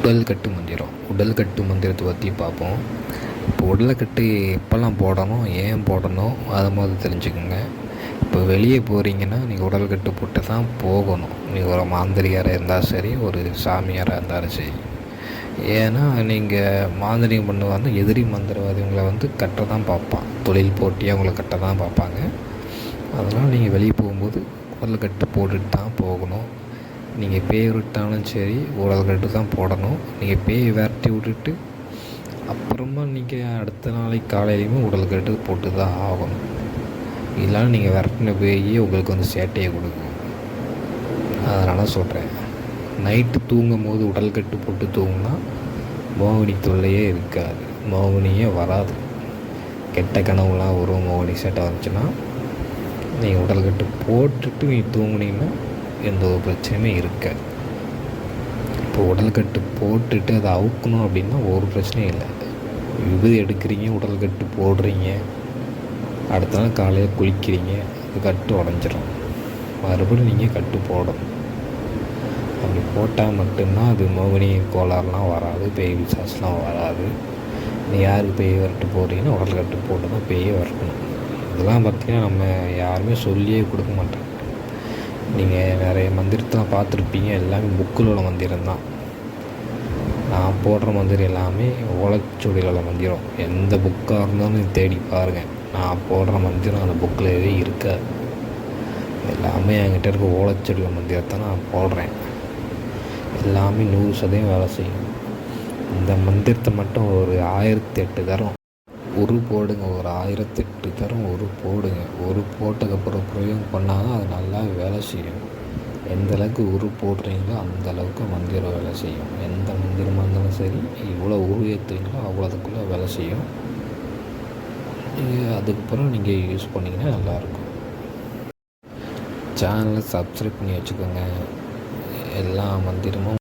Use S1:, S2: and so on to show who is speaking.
S1: உடல் கட்டு மந்திரம். உடல் கட்டு மந்திரத்தை பற்றி பார்ப்போம். இப்போ உடல்கட்டு எப்போல்லாம் போடணும் ஏன் போடணும் அதை மாதிரி தெரிஞ்சுக்கோங்க. இப்போ வெளியே போகிறீங்கன்னா நீங்கள் உடல் கட்டு போட்டு தான் போகணும். நீங்கள் ஒரு மாந்திரிகாராக இருந்தாலும் சரி ஒரு சாமியாராக இருந்தாலும் சரி. ஏன்னா நீங்கள் மாந்திரிகம் பண்ணுவாங்க எதிரி மந்திரவாதிங்களை வந்து கட்ட தான் பார்ப்பான். தொழில் போட்டியாக உங்களை கட்ட தான் பார்ப்பாங்க. அதனால் நீங்கள் வெளியே போகும்போது உடல் கட்டு போட்டுட்டு தான் போகணும். நீங்கள் பேய் விட்டாலும் சரி உடல் கட்டு தான் போடணும். நீங்கள் பேய் விரட்டி விட்டுட்டு அப்புறமா நீங்கள் அடுத்த நாளைக்கு காலையிலையுமே உடல் கட்டு போட்டு தான் ஆகணும். இல்லைன்னா நீங்கள் விரட்டின பேய் உங்களுக்கு வந்து சேட்டையை கொடுக்கும். அதனால் சொல்கிறேன் நைட்டு தூங்கும் போது உடல்கட்டு போட்டு தூங்கினா மோகினி தொல்லையே இருக்காது. மோகினியே வராது. கெட்ட கனவுலாம் வரும் மோகினி சேட்டை வந்துச்சுன்னா நீங்கள் உடல்கட்டு போட்டுட்டு நீ தூங்குனீங்கன்னா எந்த ஒரு பிரச்சனையுமே இருக்காது. இப்போ உடல் கட்டு போட்டுட்டு அதை அவுக்கணும் அப்படின்னா ஒரு பிரச்சனையும் இல்லை. விபதி எடுக்கிறீங்க உடல் கட்டு போடுறீங்க. அடுத்த நாள் காலையில் குளிக்கிறீங்க அது கட்டு உடஞ்சிரும். மறுபடியும் நீங்கள் கட்டு போடணும். அப்படி போட்டால் மட்டும்தான் அது மோகினி கோளாறுலாம் வராது பேய் விசாஸ்லாம் வராது. நீ யாருக்கு பேய் வரட்டு போடுறீங்கன்னா உடல் கட்டு போட்டு தான் பேயை விரட்டணும். இதெல்லாம் பார்த்திங்கன்னா நம்ம யாருமே சொல்லியே கொடுக்க மாட்டோம் நீங்கள் நிறைய மந்திரத்தெலாம் பார்த்துருப்பீங்க. எல்லாமே புக்கில் உள்ள மந்திரம் தான். நான் போடுற மந்திரம் எல்லாமே ஓலைச்சுவடியில் உள்ள மந்திரம். எந்த புக்காக இருந்தாலும் தேடி பாருங்கள் நான் போடுற மந்திரம் அந்த புக்கில் எதுவும் இருக்காது எல்லாமே என்கிட்ட இருக்க ஓலைச்சுவடியில் மந்திரத்தை நான் போடுறேன். எல்லாமே நூறு சதவீதம் வேலை செய்யும். இந்த மந்திரத்தை மட்டும் ஒரு ஆயிரத்தி எட்டு தரம். ஒரு போடுங்க ஒரு ஆயிரத்தெட்டு தரம் ஒரு போடுங்க. ஒரு போட்டதுக்கப்புறம் பிரயோகம் பண்ணால் தான் அது நல்லா வேலை செய்யும். எந்த அளவுக்கு உரு போடுறீங்களோ அந்த அளவுக்கு மந்திரம் வேலை செய்யும். எந்த மந்திரமாக இருந்தாலும் சரி இவ்வளோ உரு ஏற்றுறீங்களோ அவ்வளோதுக்குள்ளே வேலை செய்யும். நீங்கள் அதுக்கப்புறம் நீங்கள் யூஸ் பண்ணிங்கன்னா நல்லாயிருக்கும். சேனலை சப்ஸ்கிரைப் பண்ணி வச்சுக்கோங்க. எல்லா மந்திரமும்